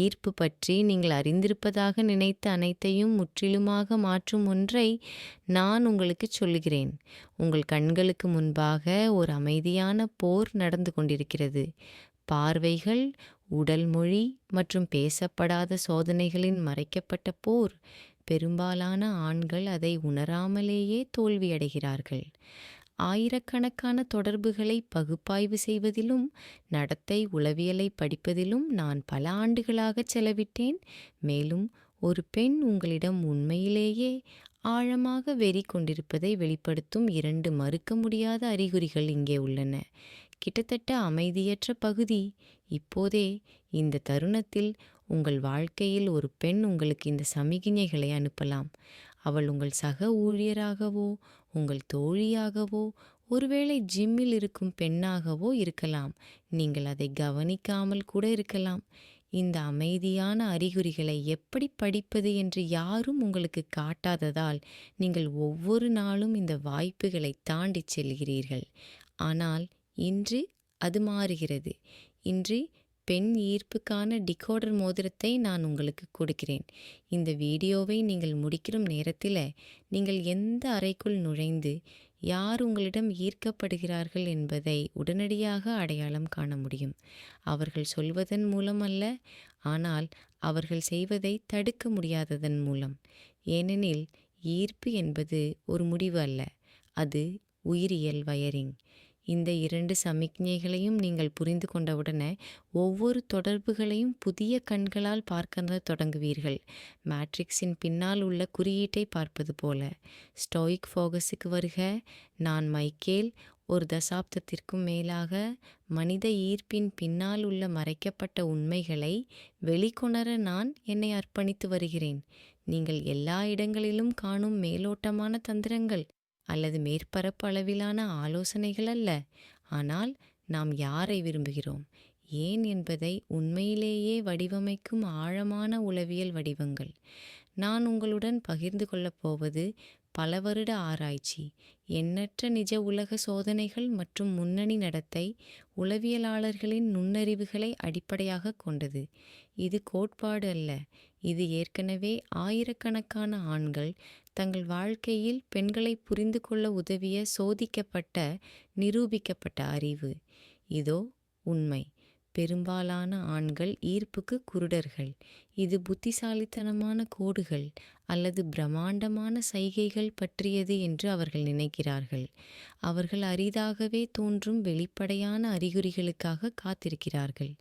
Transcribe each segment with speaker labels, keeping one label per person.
Speaker 1: ஈர்ப்பு பற்றி நீங்கள் அறிந்திருப்பதாக நினைத்த அனைத்தையும் முற்றிலுமாக மாற்றும் ஒன்றை நான் உங்களுக்கு சொல்கிறேன் உங்கள் கண்களுக்கு முன்பாக ஒரு அமைதியான போர் நடந்து கொண்டிருக்கிறது பார்வைகள் உடல் மொழி மற்றும் பேசப்படாத சோதனைகளின் மறைக்கப்பட்ட போர் பெரும்பாலான ஆண்கள் அதை உணராமலேயே தோல்வியடைகிறார்கள் ஆயிரக்கணக்கான தொடர்புகளை பகுப்பாய்வு செய்வதிலும் நடத்தை உளவியலை படிப்பதிலும் நான் பல ஆண்டுகளாக செலவிட்டேன் மேலும் ஒரு பெண் உங்களிடம் உண்மையிலேயே ஆழமாக வெறி கொண்டிருப்பதை வெளிப்படுத்தும் இரண்டு மறுக்க முடியாத அறிகுறிகள் இங்கே உள்ளன கிட்டத்தட்ட அமைதியற்ற பகுதி இப்போதே இந்த தருணத்தில் உங்கள் வாழ்க்கையில் ஒரு பெண் உங்களுக்கு இந்த சமிகிஞைகளை அனுப்பலாம் அவள் உங்கள் சக ஊழியராகவோ உங்கள் தோழியாகவோ ஒருவேளை ஜிம்மில் இருக்கும் பெண்ணாகவோ இருக்கலாம் நீங்கள் அதை கவனிக்காமல் கூட இருக்கலாம் இந்த அமைதியான அறிகுறிகளை எப்படி படிப்பது என்று யாரும் உங்களுக்கு காட்டாததால் நீங்கள் ஒவ்வொரு நாளும் இந்த வாய்ப்புகளை தாண்டிச் செல்கிறீர்கள் ஆனால் இன்று அது மாறுகிறது இன்று பெண் ஈர்ப்புக்கான டிகோடர் மோதிரத்தை நான் உங்களுக்கு கொடுக்கிறேன் இந்த வீடியோவை நீங்கள் முடிக்கிற நேரத்தில் நீங்கள் எந்த அறைக்குள் நுழைந்து யார் உங்களிடம் ஈர்க்கப்படுகிறார்கள் என்பதை உடனடியாக அடையாளம் காண முடியும் அவர்கள் சொல்வதன் மூலம் அல்ல ஆனால் அவர்கள் செய்வதை தடுக்க முடியாததன் மூலம் ஏனெனில் ஈர்ப்பு என்பது ஒரு முடிவு அல்ல அது உயிரியல் வயரிங் இந்த இரண்டு சமிக்ஞைகளையும் நீங்கள் புரிந்து கொண்டவுடனே ஒவ்வொரு தொடர்புகளையும் புதிய கண்களால் பார்க்க தொடங்குவீர்கள் மேட்ரிக்ஸின் பின்னால் உள்ள குறியீட்டை பார்ப்பது போல ஸ்டோயிக் ஃபோகஸுக்கு வருக நான் மைக்கேல் ஒரு தசாப்தத்திற்கும் மேலாக மனித ஈர்ப்பின் பின்னால் உள்ள மறைக்கப்பட்ட உண்மைகளை வெளிக்கொணர நான் என்னை அர்ப்பணித்து வருகிறேன் நீங்கள் எல்லா இடங்களிலும் காணும் மேலோட்டமான தந்திரங்கள் அல்லது மேற்பரப்பு அளவிலான ஆலோசனைகள் அல்ல ஆனால் நாம் யாரை விரும்புகிறோம் ஏன் என்பதை உண்மையிலேயே வடிவமைக்கும் ஆழமான உளவியல் வடிவங்கள் நான் உங்களுடன் பகிர்ந்து கொள்ளப் போவது பல வருட ஆராய்ச்சி எண்ணற்ற நிஜ உலக சோதனைகள் மற்றும் முன்னணி நடத்தை உளவியலாளர்களின் நுண்ணறிவுகளை அடிப்படையாக கொண்டது இது கோட்பாடு அல்ல இது ஏற்கனவே ஆயிரக்கணக்கான ஆண்கள் தங்கள் வாழ்க்கையில் பெண்களை புரிந்து கொள்ள உதவிய சோதிக்கப்பட்ட நிரூபிக்கப்பட்ட அறிவு இதோ உண்மை பெரும்பாலான ஆண்கள் ஈர்ப்புக்கு குருடர்கள் இது புத்திசாலித்தனமான கோடுகள் அல்லது பிரம்மாண்டமான சைகைகள் பற்றியது என்று அவர்கள் நினைக்கிறார்கள் அவர்கள் அரிதாகவே தோன்றும் வெளிப்படையான அறிகுறிகளுக்காக காத்திருக்கிறார்கள்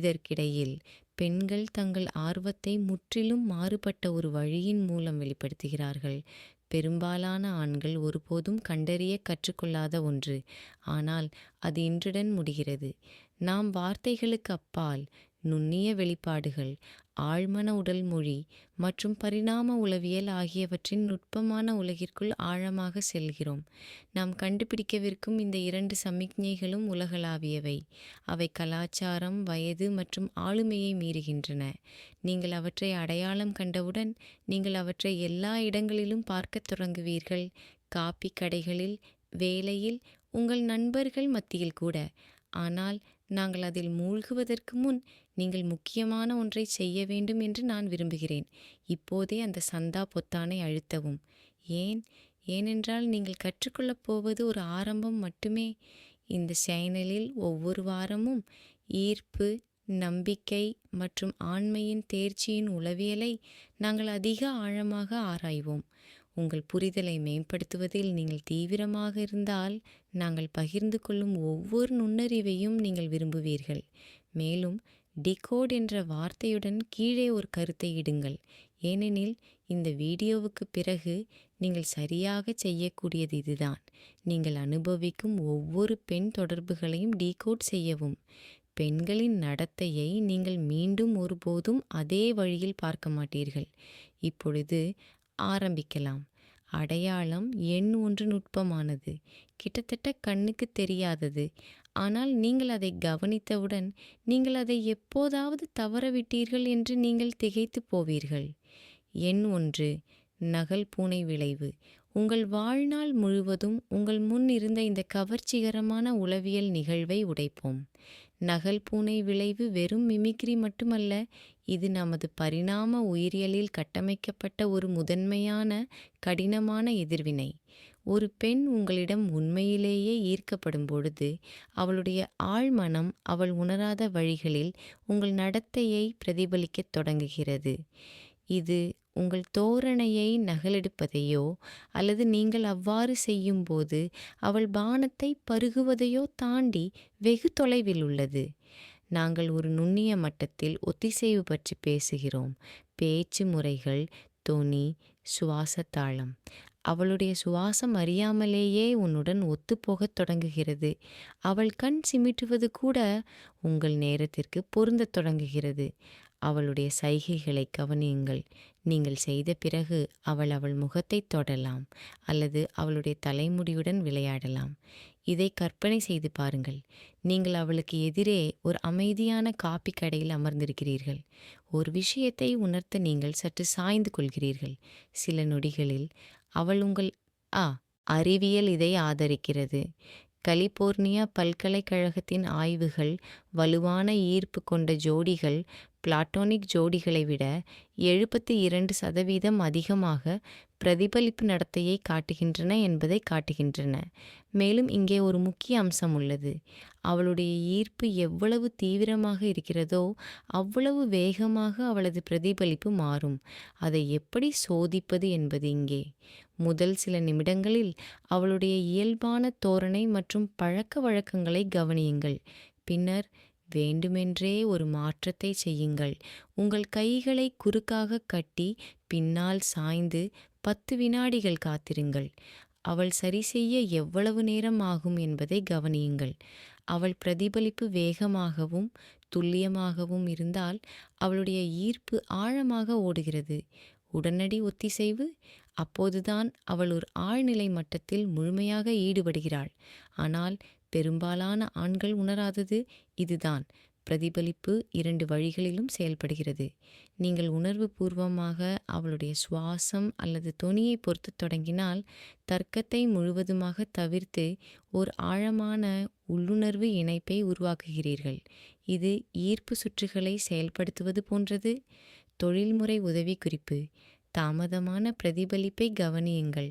Speaker 1: இதற்கிடையில் பெண்கள் தங்கள் ஆர்வத்தை முற்றிலும் மாறுபட்ட ஒரு வழியின் மூலம் வெளிப்படுத்துகிறார்கள் பெரும்பாலான ஆண்கள் ஒருபோதும் கண்டறிய கற்றுக்கொள்ளாத ஒன்று ஆனால் அது இன்றுடன் முடிகிறது நாம் வார்த்தைகளுக்கு அப்பால் நுண்ணிய வெளிப்பாடுகள் ஆழ்மன உடல் மொழி மற்றும் பரிணாம உளவியல் ஆகியவற்றின் நுட்பமான உலகிற்குள் ஆழமாக செல்கிறோம் நாம் கண்டுபிடிக்கவிருக்கும் இந்த இரண்டு சமிக்ஞைகளும் உலகளாவியவை அவை கலாச்சாரம் வயது மற்றும் ஆளுமையை மீறுகின்றன நீங்கள் அவற்றை அடையாளம் கண்டவுடன் நீங்கள் அவற்றை எல்லா இடங்களிலும் பார்க்கத் தொடங்குவீர்கள் காப்பி கடைகளில் வேலையில் உங்கள் நண்பர்கள் மத்தியில் கூட ஆனால் நாங்கள் அதில் மூழ்குவதற்கு முன் நீங்கள் முக்கியமான ஒன்றை செய்ய வேண்டும் என்று நான் விரும்புகிறேன் இப்போதே அந்த சந்தா பொத்தானை அழுத்தவும் ஏன் ஏனென்றால் நீங்கள் கற்றுக்கொள்ளப் போவது ஒரு ஆரம்பம் மட்டுமே இந்த சேனலில் ஒவ்வொரு வாரமும் ஈர்ப்பு நம்பிக்கை மற்றும் ஆண்மையின் தேர்ச்சியின் உளவியலை நாங்கள் அதிக ஆழமாக ஆராய்வோம் உங்கள் புரிதலை மேம்படுத்துவதில் நீங்கள் தீவிரமாக இருந்தால் நாங்கள் பகிர்ந்து கொள்ளும் ஒவ்வொரு நுண்ணறிவையும் நீங்கள் விரும்புவீர்கள் மேலும் டிகோட் என்ற வார்த்தையுடன் கீழே ஒரு கருத்தை இடுங்கள் ஏனெனில் இந்த வீடியோவுக்கு பிறகு நீங்கள் சரியாக செய்யக்கூடியது இதுதான் நீங்கள் அனுபவிக்கும் ஒவ்வொரு பெண் தொடர்புகளையும் டிகோட் செய்யவும் பெண்களின் நடத்தையை நீங்கள் மீண்டும் ஒருபோதும் அதே வழியில் பார்க்க மாட்டீர்கள் இப்பொழுது ஆரம்பிக்கலாம் அடையாளம் எண் ஒன்று நுட்பமானது கிட்டத்தட்ட கண்ணுக்கு தெரியாதது ஆனால் நீங்கள் அதை கவனித்தவுடன் நீங்கள் அதை எப்போதாவது தவறவிட்டீர்கள் என்று நீங்கள் திகைத்து போவீர்கள் எண் ஒன்று நகல் பூனை விளைவு உங்கள் வாழ்நாள் முழுவதும் உங்கள் முன் இருந்த இந்த கவர்ச்சிகரமான உளவியல் நிகழ்வை உடைப்போம் நகல் பூனை விளைவு வெறும் மிமிக்ரி மட்டுமல்ல இது நமது பரிணாம உயிரியலில் கட்டமைக்கப்பட்ட ஒரு முதன்மையான கடினமான எதிர்வினை ஒரு பெண் உங்களிடம் உண்மையிலேயே ஈர்க்கப்படும் பொழுது அவளுடைய ஆழ்மனம் அவள் உணராத வழிகளில் உங்கள் நடத்தையை பிரதிபலிக்கத் தொடங்குகிறது இது உங்கள் தோரணையை நகலெடுப்பதையோ அல்லது நீங்கள் அவ்வாறு செய்யும்போது அவள் பானத்தை பருகுவதையோ தாண்டி வெகு தொலைவில் உள்ளது நாங்கள் ஒரு நுண்ணிய மட்டத்தில் ஒத்திசைவு பற்றி பேசுகிறோம் பேச்சு முறைகள் தொனி சுவாச தாளம் அவளுடைய சுவாசம் அறியாமலேயே உன்னுடன் ஒத்துப்போகத் தொடங்குகிறது அவள் கண் சிமிட்டுவது கூட உங்கள் நேரத்திற்கு பொருந்தத் தொடங்குகிறது அவளுடைய சைகைகளை கவனியுங்கள் நீங்கள் செய்த பிறகு அவள் அவள் முகத்தை தொடலாம் அல்லது அவளுடைய தலைமுடியுடன் விளையாடலாம் இதை கற்பனை செய்து பாருங்கள் நீங்கள் அவளுக்கு எதிரே ஒரு அமைதியான காப்பி கடையில் அமர்ந்திருக்கிறீர்கள் ஒரு விஷயத்தை உணர்த்த நீங்கள் சற்று சாய்ந்து கொள்கிறீர்கள் சில நொடிகளில் அவள் உங்கள் ஆ அறிவியல் இதை ஆதரிக்கிறது கலிபோர்னியா பல்கலைக்கழகத்தின் ஆய்வுகள் வலுவான ஈர்ப்பு கொண்ட ஜோடிகள் பிளாட்டோனிக் ஜோடிகளை விட எழுபத்தி இரண்டு சதவீதம் அதிகமாக பிரதிபலிப்பு நடத்தையை காட்டுகின்றன என்பதை காட்டுகின்றன மேலும் இங்கே ஒரு முக்கிய அம்சம் உள்ளது அவளுடைய ஈர்ப்பு எவ்வளவு தீவிரமாக இருக்கிறதோ அவ்வளவு வேகமாக அவளது பிரதிபலிப்பு மாறும் அதை எப்படி சோதிப்பது என்பது இங்கே முதல் சில நிமிடங்களில் அவளுடைய இயல்பான தோரணை மற்றும் பழக்க வழக்கங்களை கவனியுங்கள் பின்னர் வேண்டுமென்றே ஒரு மாற்றத்தை செய்யுங்கள் உங்கள் கைகளை குறுக்காக கட்டி பின்னால் சாய்ந்து பத்து வினாடிகள் காத்திருங்கள் அவள் சரி செய்ய எவ்வளவு நேரம் ஆகும் என்பதை கவனியுங்கள் அவள் பிரதிபலிப்பு வேகமாகவும் துல்லியமாகவும் இருந்தால் அவளுடைய ஈர்ப்பு ஆழமாக ஓடுகிறது உடனடி ஒத்திசைவு அப்போதுதான் அவள் ஒரு ஆழ்நிலை மட்டத்தில் முழுமையாக ஈடுபடுகிறாள் ஆனால் பெரும்பாலான ஆண்கள் உணராதது இதுதான் பிரதிபலிப்பு இரண்டு வழிகளிலும் செயல்படுகிறது நீங்கள் உணர்வு பூர்வமாக அவளுடைய சுவாசம் அல்லது தொனியை பொறுத்து தொடங்கினால் தர்க்கத்தை முழுவதுமாக தவிர்த்து ஓர் ஆழமான உள்ளுணர்வு இணைப்பை உருவாக்குகிறீர்கள் இது ஈர்ப்பு சுற்றுகளை செயல்படுத்துவது போன்றது தொழில்முறை உதவி குறிப்பு தாமதமான பிரதிபலிப்பை கவனியுங்கள்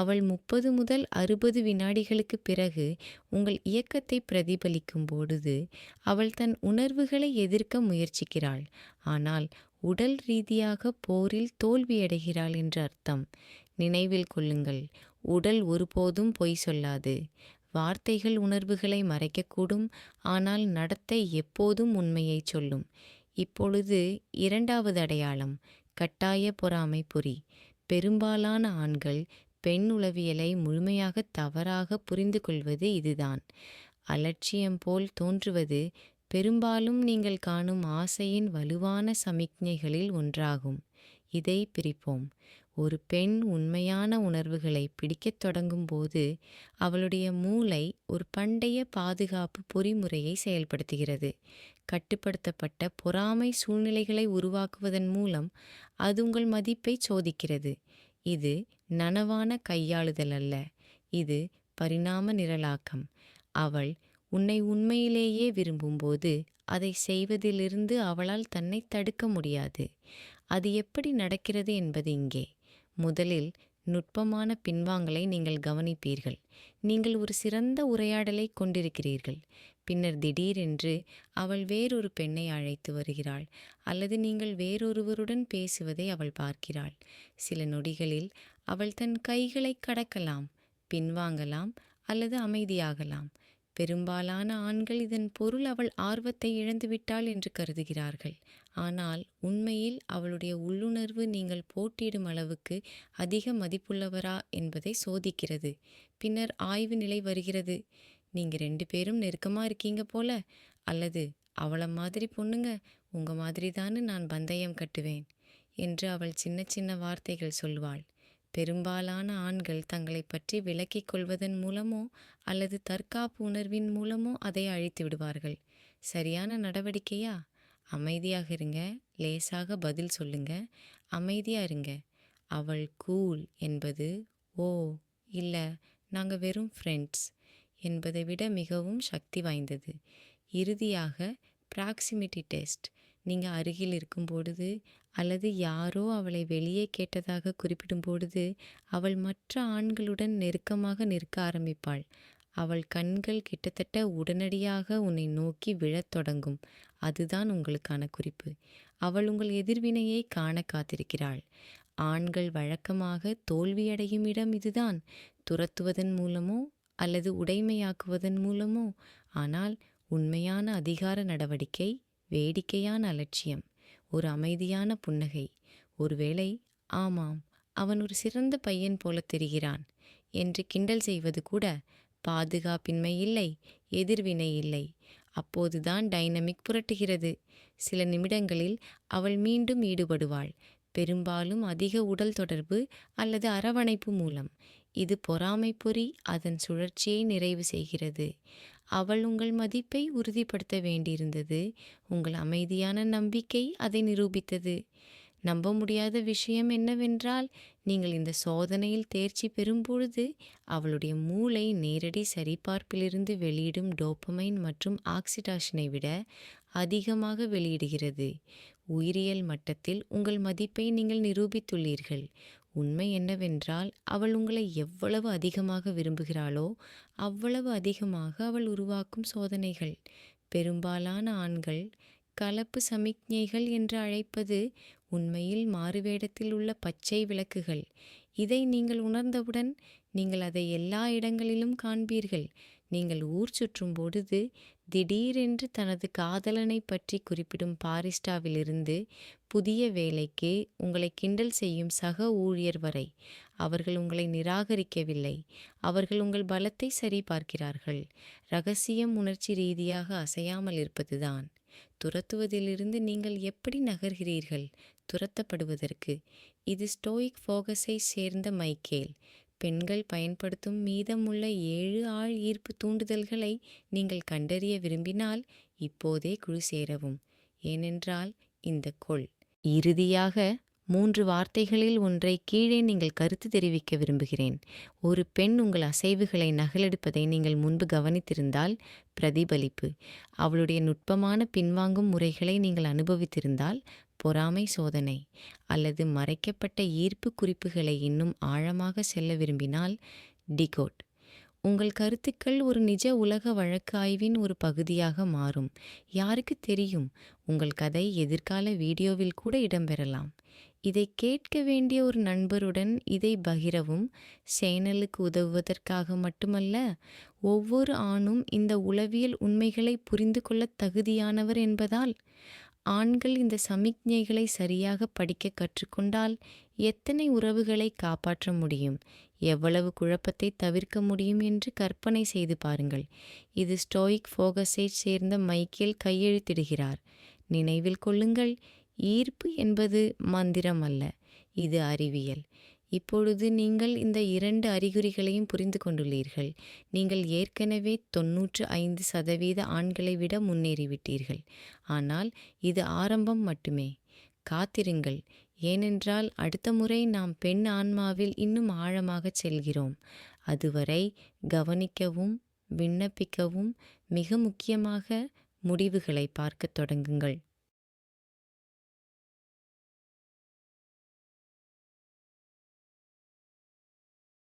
Speaker 1: அவள் முப்பது முதல் அறுபது வினாடிகளுக்கு பிறகு உங்கள் இயக்கத்தை பிரதிபலிக்கும் பொழுது அவள் தன் உணர்வுகளை எதிர்க்க முயற்சிக்கிறாள் ஆனால் உடல் ரீதியாக போரில் தோல்வியடைகிறாள் என்று அர்த்தம் நினைவில் கொள்ளுங்கள் உடல் ஒருபோதும் பொய் சொல்லாது வார்த்தைகள் உணர்வுகளை மறைக்கக்கூடும் ஆனால் நடத்தை எப்போதும் உண்மையை சொல்லும் இப்பொழுது இரண்டாவது அடையாளம் கட்டாய பொறாமை பொறி பெரும்பாலான ஆண்கள் பெண் உளவியலை முழுமையாக தவறாக புரிந்து கொள்வது இதுதான் அலட்சியம் போல் தோன்றுவது பெரும்பாலும் நீங்கள் காணும் ஆசையின் வலுவான சமிக்ஞைகளில் ஒன்றாகும் இதை பிரிப்போம் ஒரு பெண் உண்மையான உணர்வுகளை பிடிக்கத் தொடங்கும்போது அவளுடைய மூளை ஒரு பண்டைய பாதுகாப்பு பொறிமுறையை செயல்படுத்துகிறது கட்டுப்படுத்தப்பட்ட பொறாமை சூழ்நிலைகளை உருவாக்குவதன் மூலம் அது உங்கள் மதிப்பை சோதிக்கிறது இது நனவான கையாளுதல் அல்ல இது பரிணாம நிரலாக்கம் அவள் உன்னை உண்மையிலேயே விரும்பும்போது அதை செய்வதிலிருந்து அவளால் தன்னை தடுக்க முடியாது அது எப்படி நடக்கிறது என்பது இங்கே முதலில் நுட்பமான பின்வாங்கலை நீங்கள் கவனிப்பீர்கள் நீங்கள் ஒரு சிறந்த உரையாடலை கொண்டிருக்கிறீர்கள் பின்னர் திடீரென்று அவள் வேறொரு பெண்ணை அழைத்து வருகிறாள் அல்லது நீங்கள் வேறொருவருடன் பேசுவதை அவள் பார்க்கிறாள் சில நொடிகளில் அவள் தன் கைகளை கடக்கலாம் பின்வாங்கலாம் அல்லது அமைதியாகலாம் பெரும்பாலான ஆண்கள் இதன் பொருள் அவள் ஆர்வத்தை இழந்துவிட்டாள் என்று கருதுகிறார்கள் ஆனால் உண்மையில் அவளுடைய உள்ளுணர்வு நீங்கள் போட்டியிடும் அளவுக்கு அதிக மதிப்புள்ளவரா என்பதை சோதிக்கிறது பின்னர் ஆய்வு நிலை வருகிறது நீங்கள் ரெண்டு பேரும் நெருக்கமாக இருக்கீங்க போல அல்லது அவள மாதிரி பொண்ணுங்க உங்கள் மாதிரி தானே நான் பந்தயம் கட்டுவேன் என்று அவள் சின்ன சின்ன வார்த்தைகள் சொல்வாள் பெரும்பாலான ஆண்கள் தங்களை பற்றி விலக்கிக் கொள்வதன் மூலமோ அல்லது தற்காப்பு உணர்வின் மூலமோ அதை அழித்து விடுவார்கள் சரியான நடவடிக்கையா அமைதியாக இருங்க லேசாக பதில் சொல்லுங்க அமைதியாக இருங்க அவள் கூல் என்பது ஓ இல்லை நாங்கள் வெறும் ஃப்ரெண்ட்ஸ் என்பதை விட மிகவும் சக்தி வாய்ந்தது இறுதியாக ப்ராக்சிமிட்டி டெஸ்ட் நீங்கள் அருகில் இருக்கும் பொழுது அல்லது யாரோ அவளை வெளியே கேட்டதாக குறிப்பிடும் பொழுது அவள் மற்ற ஆண்களுடன் நெருக்கமாக நிற்க ஆரம்பிப்பாள் அவள் கண்கள் கிட்டத்தட்ட உடனடியாக உன்னை நோக்கி விழத் தொடங்கும் அதுதான் உங்களுக்கான குறிப்பு அவள் உங்கள் எதிர்வினையை காண காத்திருக்கிறாள் ஆண்கள் வழக்கமாக தோல்வியடையும் இடம் இதுதான் துரத்துவதன் மூலமோ அல்லது உடைமையாக்குவதன் மூலமோ ஆனால் உண்மையான அதிகார நடவடிக்கை வேடிக்கையான அலட்சியம் ஒரு அமைதியான புன்னகை ஒருவேளை ஆமாம் அவன் ஒரு சிறந்த பையன் போல தெரிகிறான் என்று கிண்டல் செய்வது கூட பாதுகாப்பின்மை இல்லை எதிர்வினை இல்லை அப்போதுதான் டைனமிக் புரட்டுகிறது சில நிமிடங்களில் அவள் மீண்டும் ஈடுபடுவாள் பெரும்பாலும் அதிக உடல் தொடர்பு அல்லது அரவணைப்பு மூலம் இது பொறாமைப்பொறி அதன் சுழற்சியை நிறைவு செய்கிறது அவள் உங்கள் மதிப்பை உறுதிப்படுத்த வேண்டியிருந்தது உங்கள் அமைதியான நம்பிக்கை அதை நிரூபித்தது நம்ப முடியாத விஷயம் என்னவென்றால் நீங்கள் இந்த சோதனையில் தேர்ச்சி பெறும்பொழுது அவளுடைய மூளை நேரடி சரிபார்ப்பிலிருந்து வெளியிடும் டோப்பமைன் மற்றும் ஆக்சிடாஷனை விட அதிகமாக வெளியிடுகிறது உயிரியல் மட்டத்தில் உங்கள் மதிப்பை நீங்கள் நிரூபித்துள்ளீர்கள் உண்மை என்னவென்றால் அவள் உங்களை எவ்வளவு அதிகமாக விரும்புகிறாளோ அவ்வளவு அதிகமாக அவள் உருவாக்கும் சோதனைகள் பெரும்பாலான ஆண்கள் கலப்பு சமிக்ஞைகள் என்று அழைப்பது உண்மையில் மாறுவேடத்தில் உள்ள பச்சை விளக்குகள் இதை நீங்கள் உணர்ந்தவுடன் நீங்கள் அதை எல்லா இடங்களிலும் காண்பீர்கள் நீங்கள் ஊர் சுற்றும் பொழுது திடீரென்று தனது காதலனை பற்றி குறிப்பிடும் பாரிஸ்டாவிலிருந்து புதிய வேலைக்கு உங்களை கிண்டல் செய்யும் சக ஊழியர் வரை அவர்கள் உங்களை நிராகரிக்கவில்லை அவர்கள் உங்கள் பலத்தை சரிபார்க்கிறார்கள் ரகசியம் உணர்ச்சி ரீதியாக அசையாமல் இருப்பதுதான் துரத்துவதிலிருந்து நீங்கள் எப்படி நகர்கிறீர்கள் துரத்தப்படுவதற்கு இது ஸ்டோயிக் ஃபோகஸை சேர்ந்த மைக்கேல் பெண்கள் பயன்படுத்தும் மீதமுள்ள ஏழு ஆள் ஈர்ப்பு தூண்டுதல்களை நீங்கள் கண்டறிய விரும்பினால் இப்போதே குழு சேரவும் ஏனென்றால் இந்த கொள் இறுதியாக மூன்று வார்த்தைகளில் ஒன்றை கீழே நீங்கள் கருத்து தெரிவிக்க விரும்புகிறேன் ஒரு பெண் உங்கள் அசைவுகளை நகலெடுப்பதை நீங்கள் முன்பு கவனித்திருந்தால் பிரதிபலிப்பு அவளுடைய நுட்பமான பின்வாங்கும் முறைகளை நீங்கள் அனுபவித்திருந்தால் பொறாமை சோதனை அல்லது மறைக்கப்பட்ட ஈர்ப்பு குறிப்புகளை இன்னும் ஆழமாக செல்ல விரும்பினால் டிகோட் உங்கள் கருத்துக்கள் ஒரு நிஜ உலக வழக்கு ஆய்வின் ஒரு பகுதியாக மாறும் யாருக்கு தெரியும் உங்கள் கதை எதிர்கால வீடியோவில் கூட இடம்பெறலாம் இதை கேட்க வேண்டிய ஒரு நண்பருடன் இதை பகிரவும் சேனலுக்கு உதவுவதற்காக மட்டுமல்ல ஒவ்வொரு ஆணும் இந்த உளவியல் உண்மைகளை புரிந்து கொள்ள தகுதியானவர் என்பதால் ஆண்கள் இந்த சமிக்ஞைகளை சரியாக படிக்க கற்றுக்கொண்டால் எத்தனை உறவுகளை காப்பாற்ற முடியும் எவ்வளவு குழப்பத்தை தவிர்க்க முடியும் என்று கற்பனை செய்து பாருங்கள் இது ஸ்டோயிக் ஃபோகஸை சேர்ந்த மைக்கேல் கையெழுத்திடுகிறார் நினைவில் கொள்ளுங்கள் ஈர்ப்பு என்பது மந்திரம் அல்ல இது அறிவியல் இப்பொழுது நீங்கள் இந்த இரண்டு அறிகுறிகளையும் புரிந்து கொண்டுள்ளீர்கள் நீங்கள் ஏற்கனவே தொன்னூற்று ஐந்து சதவீத ஆண்களை விட முன்னேறிவிட்டீர்கள் ஆனால் இது ஆரம்பம் மட்டுமே காத்திருங்கள் ஏனென்றால் அடுத்த முறை நாம் பெண் ஆன்மாவில் இன்னும் ஆழமாகச் செல்கிறோம் அதுவரை கவனிக்கவும் விண்ணப்பிக்கவும் மிக முக்கியமாக முடிவுகளை பார்க்கத் தொடங்குங்கள்